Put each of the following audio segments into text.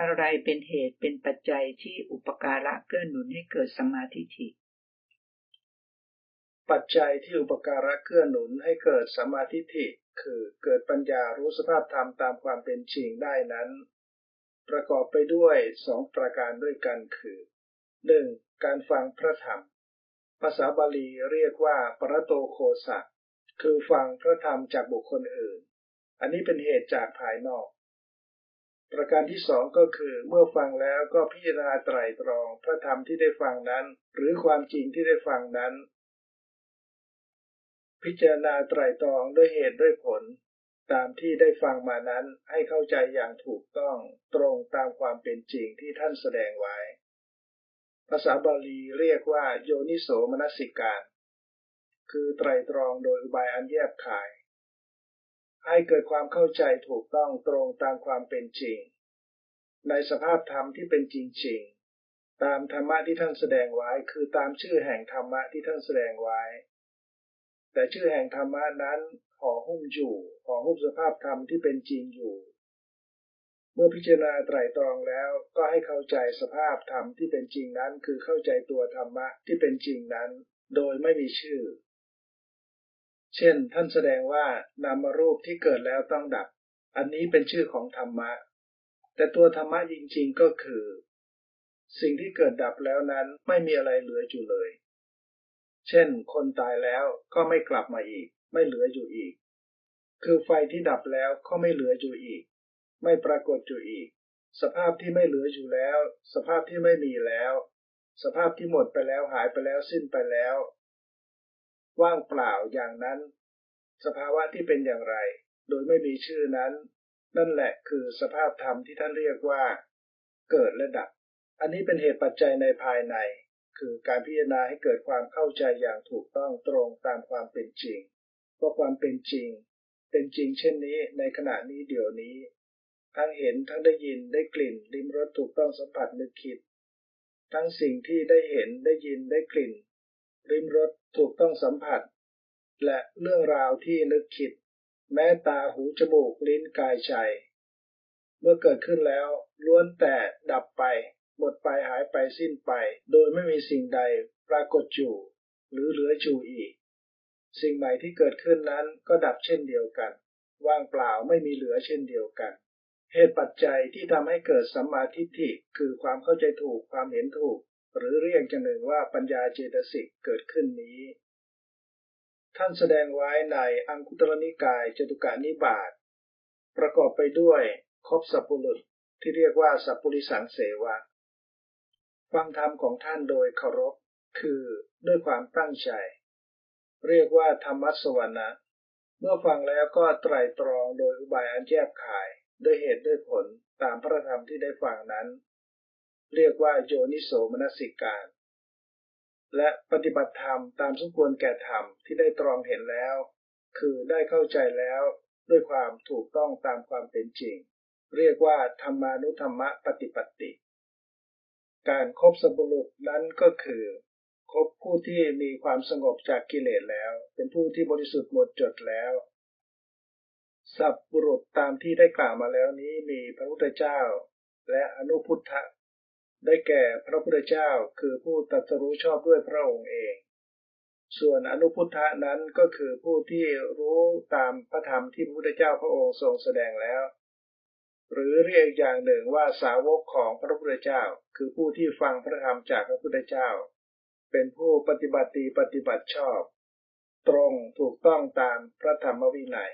อะไรเป็นเหตุเป็นปัจจัยที่อุปการะเกื้อหนุนให้เกิดสมาธิฐิปัจจัยที่อุปการะเกื้อหนุนให้เกิดสมาธิฐิคือเกิดปัญญารู้สภาพธรรมตามความเป็นจริงได้นั้น ประกอบไปด้วยสองประการด้วยกันคือ 1. การฟังพระธรรม ภาษาบาลีเรียกว่าปรโตโคสะคือฟังพระธรรมจากบุคคลอื่น อันนี้เป็นเหตุจากภายนอก ประการที่สองก็คือเมื่อฟังแล้วก็พิจารณาไตรตรองพระธรรมที่ได้ฟังนั้น หรือความจริงที่ได้ฟังนั้น พิจารณาไตรตรองด้วยเหตุด้วยผล ตามที่ได้ฟังมานั้นให้เข้าใจอย่างถูกต้องตรงตามความเป็นจริงที่ท่านแสดงไว้ ภาษาบาลีเรียกว่าโยนิโสมนสิการ คือไตรตรองโดยอุบายอันแยบขายให้เกิดความเข้าใจถูกต้องตรงตามความเป็นจริง ในสภาพธรรมที่เป็นจริงๆ ตามธรรมะที่ท่านแสดงไว้คือตามชื่อแห่งธรรมะที่ท่านแสดงไว้ แต่ชื่อแห่งธรรมะนั้นห่อหุ้มอยู่ห่อหุ้มสภาพธรรมที่เป็นจริงอยู่ เมื่อพิจารณาไตรตรองแล้วก็ให้เข้าใจสภาพธรรมที่เป็นจริงนั้น คือเข้าใจตัวธรรมะที่เป็นจริงนั้น โดยไม่มีชื่อ เช่น ท่านแสดงว่านามรูปที่เกิดแล้วต้องดับ อันนี้เป็นชื่อของธรรมะ แต่ตัวธรรมะจริงๆก็คือ สิ่งที่เกิดดับแล้วนั้นไม่มีอะไรเหลืออยู่เลย เช่น คนตายแล้วก็ไม่กลับมาอีก ไม่เหลืออยู่อีก คือไฟที่ดับแล้วก็ไม่เหลืออยู่อีก ไม่ปรากฏอยู่อีก สภาพที่ไม่เหลืออยู่แล้ว สภาพที่ไม่มีแล้ว สภาพที่หมดไปแล้วหายไปแล้วสิ้นไปแล้ว ว่างเปล่าอย่างนั้น สภาวะที่เป็นอย่างไร โดยไม่มีชื่อนั้น นั่นแหละคือสภาพธรรมที่ท่านเรียกว่า เกิดและดับ อันนี้เป็นเหตุปัจจัยในภายใน คือการพิจารณาให้เกิดความเข้าใจอย่างถูกต้องตรงตามความเป็นจริงว่าความเป็นจริง เป็นจริงเช่นนี้ในขณะนี้เดี๋ยวนี้ ทั้งเห็นทั้งได้ยินได้กลิ่นลิ้มรสถูกต้องสัมผัสนึกคิด ทั้งสิ่งที่ได้เห็นได้ยินได้กลิ่นริมรสถูกต้องสัมผัส และเรื่องราวที่นึกคิด แม้ตาหูจมูกลิ้นกายใจ เมื่อเกิดขึ้นแล้วล้วนแต่ดับไป หมดไปหายไปสิ้นไป โดยไม่มีสิ่งใดปรากฏอยู่ หรือเหลืออยู่อีก สิ่งใหม่ที่เกิดขึ้นนั้นก็ดับเช่นเดียวกัน ว่างเปล่าไม่มีเหลือเช่นเดียวกัน เหตุปัจจัยที่ทำให้เกิดสัมมาทิฏฐิคือความเข้าใจถูกความเห็นถูก หรือเรียกจะหนึ่งว่าปัญญาเจตสิกเกิดขึ้นนี้ ท่านแสดงไว้ในอังคุตรนิกายจตุกานิบาตประกอบไปด้วยครบสัพพุรุษที่เรียกว่าสัพพุริสังเสวะฟังธรรมของท่านโดยเคารพคือด้วยความตั้งใจ เรียกว่าธรรมสวรรณะเมื่อฟังแล้วก็ไตรตรองโดยอุบายอันแยบขายด้วยเหตุด้วยผลตามพระธรรมที่ได้ฟังนั้น เรียกว่าโยนิโสมนสิการ และปฏิบัติธรรมตามสมควรแก่ธรรมที่ได้ตรองเห็นแล้ว คือได้เข้าใจแล้วด้วยความถูกต้องตามความเป็นจริง เรียกว่าธรรมานุธรรมะปฏิปติ การครบสบุรุษนั้นก็คือคบผู้ที่มีความสงบจากกิเลสแล้ว เป็นผู้ที่บริสุทธิ์หมดจดแล้ว สัพบุรุษตามที่ได้กล่าวมาแล้วนี้มีพระพุทธเจ้า และอนุพุทธ ได้แก่พระพุทธเจ้าคือผู้ตรัสรู้ชอบด้วยพระองค์เอง ส่วนอนุพุทธะนั้นก็คือผู้ที่รู้ตามพระธรรมที่พระพุทธเจ้าพระองค์ทรงแสดงแล้ว หรือเรียกอย่างหนึ่งว่าสาวกของพระพุทธเจ้า คือผู้ที่ฟังพระธรรมจากพระพุทธเจ้า เป็นผู้ปฏิบัติปฏิบัติชอบ ตรงถูกต้องตามพระธรรมวินัย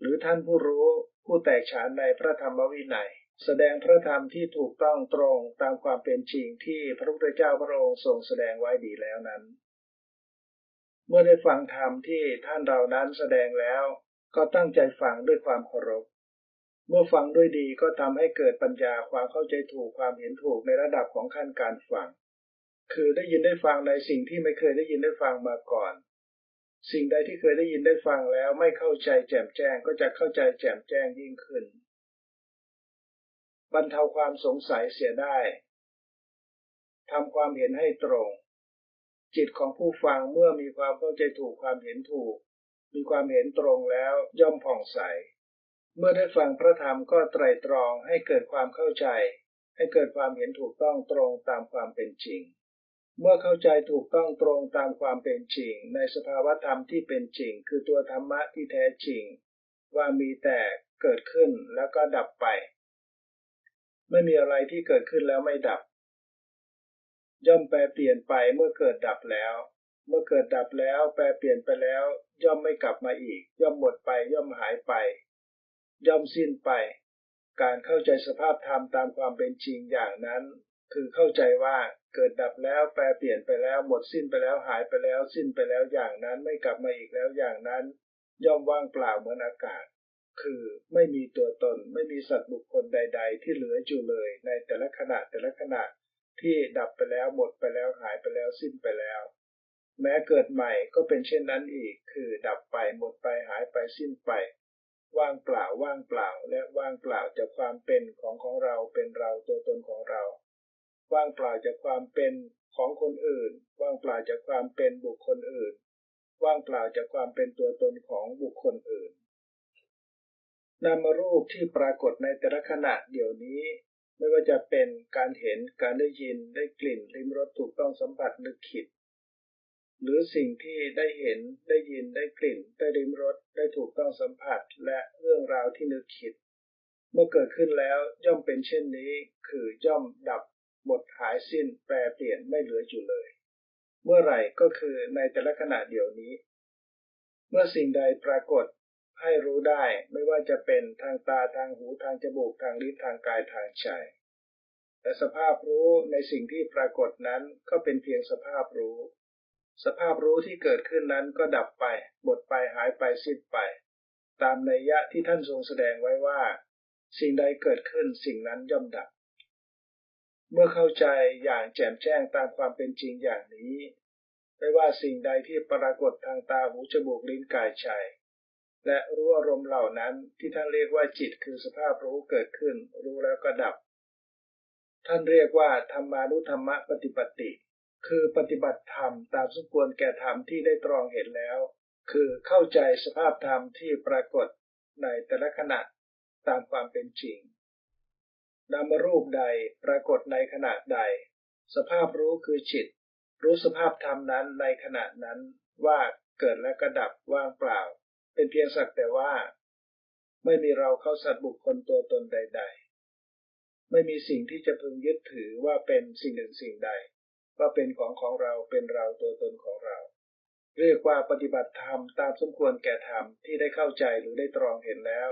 หรือท่านผู้รู้ผู้แตกฉานในพระธรรมวินัย แสดงพระธรรมที่ถูกต้องตรงตามความเป็นจริงที่พระพุทธเจ้าพระองค์ทรงแสดงไว้ดีแล้วนั้น เมื่อได้ฟังธรรมที่ท่านเรานั้นแสดงแล้ว ก็ตั้งใจฟังด้วยความเคารพ เมื่อฟังด้วยดีก็ทำให้เกิดปัญญาความเข้าใจถูกความเห็นถูกในระดับของขั้นการฟัง คือได้ยินได้ฟังในสิ่งที่ไม่เคยได้ยินได้ฟังมาก่อน สิ่งใดที่เคยได้ยินได้ฟังแล้วไม่เข้าใจแจ่มแจ้งก็จะเข้าใจแจ่มแจ้งยิ่งขึ้น บรรเทาความสงสัยเสียได้ทำความเห็นให้ตรง จิตของผู้ฟังเมื่อมีความเข้าใจถูกความเห็นถูก มีความเห็นตรงแล้วย่อมผ่องใส เมื่อได้ฟังพระธรรมก็ไตรตรองให้เกิดความเข้าใจ ให้เกิดความเห็นถูกต้องตรงตามความเป็นจริง เมื่อเข้าใจถูกต้องตรงตามความเป็นจริง ในสภาวธรรมที่เป็นจริง คือตัวธรรมะที่แท้จริง ว่ามีแต่เกิดขึ้นแล้วก็ดับไป ไม่มีอะไรที่เกิดขึ้นแล้วไม่ดับ ย่อมแปรเปลี่ยนไปเมื่อเกิดดับแล้ว เมื่อเกิดดับแล้วแปรเปลี่ยนไปแล้ว ย่อมไม่กลับมาอีก ย่อมหมดไป ย่อมหายไป ย่อมสิ้นไป การเข้าใจสภาพธรรมตามความเป็นจริงอย่างนั้น คือเข้าใจว่าเกิดดับแล้วแปรเปลี่ยนไปแล้วหมดสิ้นไปแล้วหายไปแล้วสิ้นไปแล้วอย่างนั้นไม่กลับมาอีกแล้วอย่างนั้น ย่อมว่างเปล่าเหมือนอากาศ คือไม่มีตัวตน ไม่มีสัตว์บุคคลใด ๆ ที่เหลืออยู่เลย ในแต่ละขณะแต่ละขณะที่ดับไปแล้วหมดไปแล้วหายไปแล้วสิ้นไปแล้ว แม้เกิดใหม่ก็เป็นเช่นนั้นอีก คือดับไปหมดไปหายไปสิ้นไป ว่างเปล่าว่างเปล่าและว่างเปล่าจากความเป็นของของเราเป็นเราตัวตนของเรา ว่างเปล่าจากความเป็นของคนอื่น ว่างเปล่าจากความเป็นบุคคลอื่น ว่างเปล่าจากความเป็นตัวตนของบุคคลอื่น นามรูปที่ปรากฏในแต่ละขณะเดี๋ยวนี้ ไม่ว่าจะเป็นการเห็นการได้ยินได้กลิ่นริมรสถูกต้องสัมผัสนึกคิด หรือสิ่งที่ได้เห็นได้ยินได้กลิ่น ได้ริมรสได้ถูกต้องสัมผัสและเรื่องราวที่นึกคิด เมื่อเกิดขึ้นแล้วย่อมเป็นเช่นนี้ คือย่อมดับหมดหายสิ้นแปรเปลี่ยนไม่เหลืออยู่เลย เมื่อไหร่ก็คือในแต่ละขณะเดียวนี้ เมื่อสิ่งใดปรากฏ ให้รู้ได้ไม่ว่าจะเป็นทางตาทางหูทางจมูกทางลิ้นทางกายทางใจแต่สภาพรู้ในสิ่งที่ปรากฏนั้นก็เป็นเพียงสภาพรู้ สภาพรู้ที่เกิดขึ้นนั้นก็ดับไปหมดไปหายไปสิ้นไป ตามนัยยะที่ท่านทรงแสดงไว้ว่า สิ่งใดเกิดขึ้นสิ่งนั้นย่อมดับ เมื่อเข้าใจอย่างแจ่มแจ้งตามความเป็นจริงอย่างนี้ ไม่ว่าสิ่งใดที่ปรากฏทางตาหูจมูกลิ้นกายใจ และรู้อารมณ์เหล่านั้นที่ท่านเรียกว่าจิตคือสภาพรู้เกิดขึ้น รู้แล้วก็ดับ ท่านเรียกว่าธรรมานุธรรมปฏิปติ คือปฏิบัติธรรมตามสมควรแก่ธรรมที่ได้ตรองเห็นแล้ว คือเข้าใจสภาพธรรมที่ปรากฏในแต่ละขณะตามความเป็นจริงนามรูปใดปรากฏในขณะใด สภาพรู้คือจิต รู้สภาพธรรมนั้นในขณะนั้นว่าเกิดและกระดับว่างเปล่า เป็นเพียงสักแต่ว่า ไม่มีเราเข้าสัตว์บุคคลตัวตนใด ๆ ไม่มีสิ่งที่จะพึงยึดถือว่าเป็นสิ่งหนึ่งสิ่งใด ว่าเป็นของของเราเป็นเราตัวตนของเรา เรียกว่าปฏิบัติธรรมตามสมควรแก่ธรรมที่ได้เข้าใจหรือได้ตรองเห็นแล้ว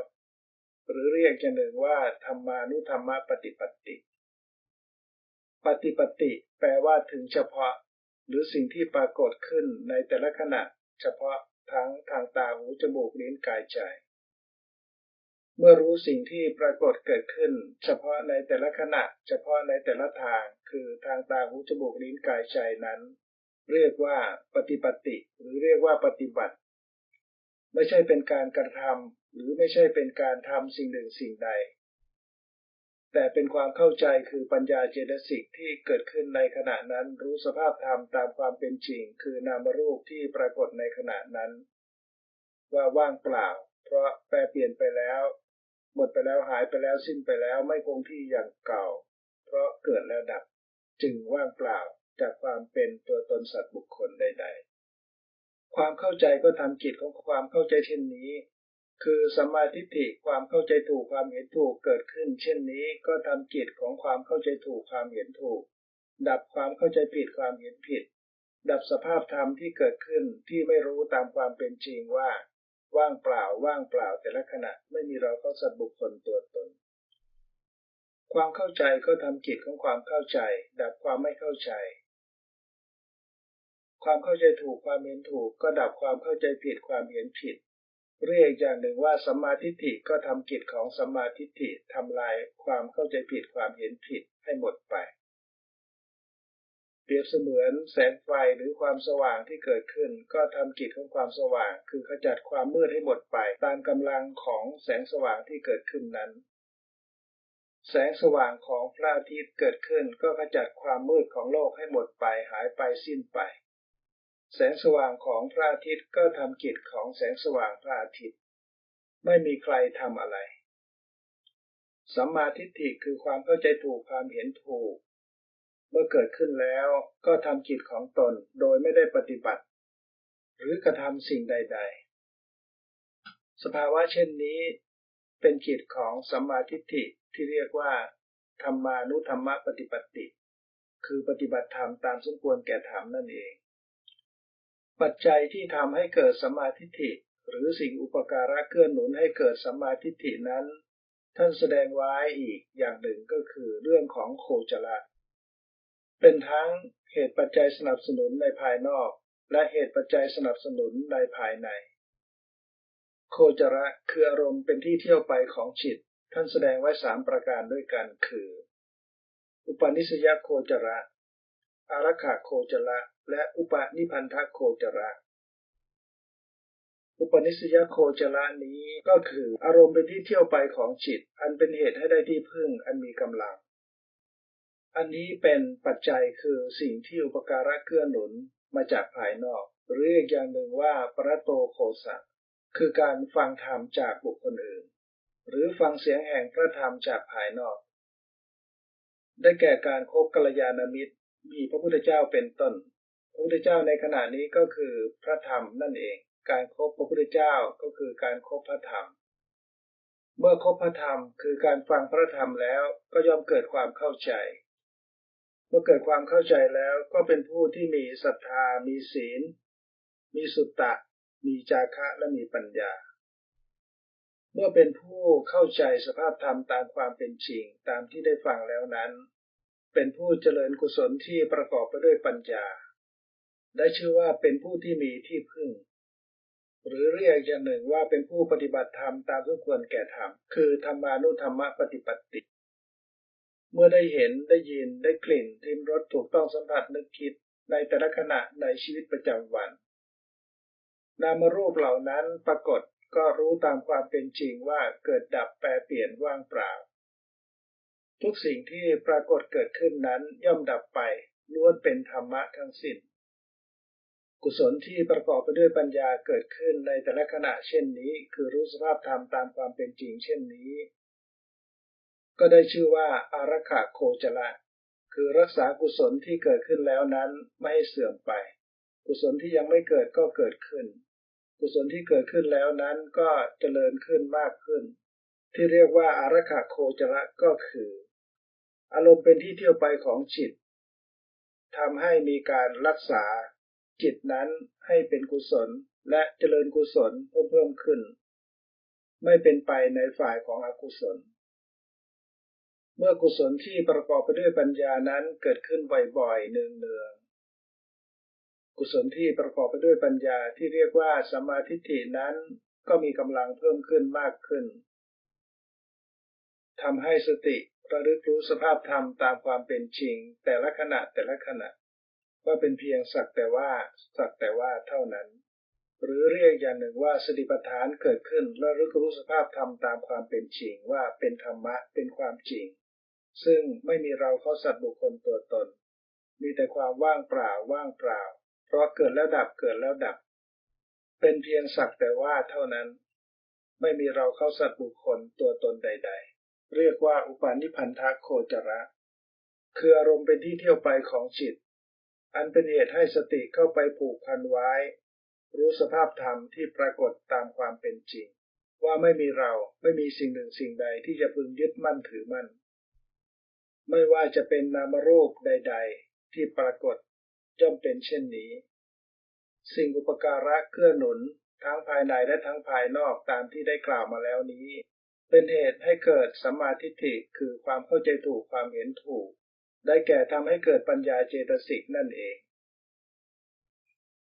หรือเรียกจะหนึ่งว่าธรรมานุธรรมปฏิปติปฏิปติ แปลว่าถึงเฉพาะ หรือสิ่งที่ปรากฏขึ้นในแต่ละขณะ เฉพาะ ทั้งทางตาหูจมูกลิ้นกายใจ เมื่อรู้สิ่งที่ปรากฏเกิดขึ้น เฉพาะในแต่ละขณะ เฉพาะในแต่ละทาง คือทางตาหูจมูกลิ้นกายใจนั้น เรียกว่าปฏิปติ หรือเรียกว่าปฏิบัติ ไม่ใช่เป็นการกระทำหรือไม่ใช่เป็นการทำสิ่งหนึ่งสิ่งใด แต่เป็นความเข้าใจคือปัญญาเจตสิกที่เกิดขึ้นในขณะนั้นรู้สภาพธรรมตามความเป็นจริง คือนามรูปที่ปรากฏในขณะนั้น ว่าว่างเปล่า เพราะแปรเปลี่ยนไปแล้ว หมดไปแล้วหายไปแล้วสิ้นไปแล้วไม่คงที่อย่างเก่า เพราะเกิดแล้วดับ จึงว่างเปล่าจากความเป็นตัวตนสัตว์บุคคลใด ๆ ความเข้าใจก็ทำกิจของความเข้าใจเช่นนี้ คือสมาธิฐิความเข้าใจถูกความเห็นถูกเกิดขึ้น เช่นนี้ก็ทำกิจของความเข้าใจถูกความเห็นถูก ดับความเข้าใจผิดความเห็นผิด ดับสภาพธรรมที่เกิดขึ้นที่ไม่รู้ตามความเป็นจริงว่า ว่างเปล่าว่างเปล่าแต่ละขณะไม่มีเราเข้าสัตว์บุคคลตัวตน ความเข้าใจก็ทำกิจของความเข้าใจ ดับความไม่เข้าใจ ความเข้าใจถูกความเห็นถูก ก็ดับความเข้าใจผิดความเห็นผิด เรียกอย่างหนึ่งว่าสัมมาทิฏฐิก็ทำกิจของสัมมาทิฏฐิทำลายความเข้าใจผิดความเห็นผิดให้หมดไป เปรียบเสมือนแสงไฟหรือความสว่างที่เกิดขึ้น ก็ทำกิจของความสว่าง คือขจัดความมืดให้หมดไป ตามกำลังของแสงสว่างที่เกิดขึ้นนั้น แสงสว่างของพระอาทิตย์เกิดขึ้น ก็ขจัดความมืดของโลกให้หมดไปหายไปสิ้นไป แสงสว่างของพระอาทิตย์ก็ทำกิจของแสงสว่างพระอาทิตย์ ไม่มีใครทำอะไร สัมมาทิฏฐิคือความเข้าใจถูกความเห็นถูก เมื่อเกิดขึ้นแล้วก็ทำกิจของตนโดยไม่ได้ปฏิบัติ หรือกระทำสิ่งใด ๆ สภาวะเช่นนี้เป็นกิจของสัมมาทิฏฐิที่เรียกว่าธรรมานุธรรมปฏิปติ คือปฏิบัติธรรมตามสมควรแก่ธรรมนั่นเอง ปัจจัยที่ทำให้เกิดสัมมาทิฏฐิ หรือสิ่งอุปการะเกื้อหนุนให้เกิดสัมมาทิฏฐินั้น ท่านแสดงไว้อีกอย่างหนึ่งก็คือเรื่องของโคจรเป็นทั้งเหตุปัจจัยสนับสนุนในภายนอก และเหตุปัจจัยสนับสนุนในภายใน โคจระคืออารมณ์เป็นที่เที่ยวไปของจิต ท่านแสดงไว้สามประการด้วยกันคือ อุปนิสยโคจระ อารักขาโคจระ และอุปนิพันธโคจระ อุปนิสยโคจระนี้ก็คืออารมณ์เป็นที่เที่ยวไปของจิต อันเป็นเหตุให้ได้ที่พึ่งอันมีกำลัง อันนี้เป็นปัจจัยคือสิ่งที่อุปการะเกื้อหนุนมาจากภายนอก หรืออีกอย่างหนึ่งว่าปรโตโคสะคือการฟังธรรมจากบุคคลอื่น หรือฟังเสียงแห่งพระธรรมจากภายนอก ได้แก่การคบกัลยาณมิตร มีพระพุทธเจ้าเป็นต้น พระพุทธเจ้าในขณะนี้ก็คือพระธรรมนั่นเอง การครบพระพุทธเจ้าก็คือการครบพระธรรม เมื่อครบพระธรรมคือการฟังพระธรรมแล้วก็ย่อมเกิดความเข้าใจ เมื่อเกิดความเข้าใจแล้วก็เป็นผู้ที่มีศรัทธา มีศีล มีสุตตะ มีจาคะและมีปัญญาเมื่อเป็นผู้เข้าใจสภาพธรรมตามความเป็นจริงตามที่ได้ฟังแล้วนั้น เป็นผู้เจริญกุศลที่ประกอบไปด้วยปัญญา ได้ชื่อว่าเป็นผู้ที่มีที่พึ่ง หรือเรียกอย่างหนึ่งว่าเป็นผู้ปฏิบัติธรรมตามทุกควรแก่ธรรม คือธรรมานุธรรมปฏิปติ เมื่อได้เห็นได้ยินได้กลิ่นทิมรสถูกต้องสัมผัสนึกคิดในแต่ละขณะในชีวิตประจำวัน นามรูปเหล่านั้นปรากฏก็รู้ตามความเป็นจริงว่าเกิดดับแปรเปลี่ยนว่างเปล่า ทุกสิ่งที่ปรากฏเกิดขึ้นนั้นย่อมดับไปล้วนเป็นธรรมะทั้งสิ้น กุศลที่ประกอบไปด้วยปัญญาเกิดขึ้นในแต่ละขณะเช่นนี้ คือรู้สภาพธรรมตามความเป็นจริงเช่นนี้ ก็ได้ชื่อว่าอารักขาโคจละ คือรักษากุศลที่เกิดขึ้นแล้วนั้นไม่ให้เสื่อมไป กุศลที่ยังไม่เกิดก็เกิดขึ้น กุศลที่เกิดขึ้นแล้วนั้นก็เจริญขึ้นมากขึ้น ที่เรียกว่าอารักขาโคจระก็คือ อารมณ์เป็นที่เที่ยวไปของจิตทำให้มีการรักษาจิตนั้นให้เป็นกุศลและเจริญกุศลเพิ่มเพิ่มขึ้น ไม่เป็นไปในฝ่ายของอกุศล เมื่อกุศลที่ประกอบไปด้วยปัญญานั้นเกิดขึ้นบ่อยๆเนืองๆกุศลที่ประกอบไปด้วยปัญญาที่เรียกว่าสมาธิฐินั้นก็มีกำลังเพิ่มขึ้นมากขึ้นทำให้สติ ระลึกรู้สภาพธรรมตามความเป็นจริง แต่ละขณะแต่ละขณะ ว่าเป็นเพียงสักแต่ว่าสักแต่ว่าเท่านั้น หรือเรียกอย่างหนึ่งว่าสติปัฏฐานเกิดขึ้นและรู้รู้สภาพธรรมตามความเป็นจริงว่าเป็นธรรมะเป็นความจริง ซึ่งไม่มีเราเข้าสัตว์บุคคลตัวตน มีแต่ความว่างเปล่าว่างเปล่า เพราะเกิดแล้วดับเกิดแล้วดับ เป็นเพียงสักแต่ว่าเท่านั้น ไม่มีเราเข้าสัตว์บุคคลตัวตนใด ๆ เรียกว่าอุปาณิพันธะโคจระ คืออารมณ์เป็นที่เที่ยวไปของจิต อันเป็นเหตุให้สติเข้าไปผูกพันไว้ รู้สภาพธรรมที่ปรากฏตามความเป็นจริง ว่าไม่มีเราไม่มีสิ่งหนึ่งสิ่งใดที่จะพึงยึดมั่นถือมั่น ไม่ว่าจะเป็นนามรูปใด ๆ ที่ปรากฏย่อมเป็นเช่นนี้ สิ่งอุปการะเกื้อหนุนทั้งภายในและทั้งภายนอกตามที่ได้กล่าวมาแล้วนี้ เป็นเหตุให้เกิดสัมมาทิฏฐิคือความเข้าใจถูกความเห็นถูก ได้แก่ทำให้เกิดปัญญาเจตสิกนั่นเอง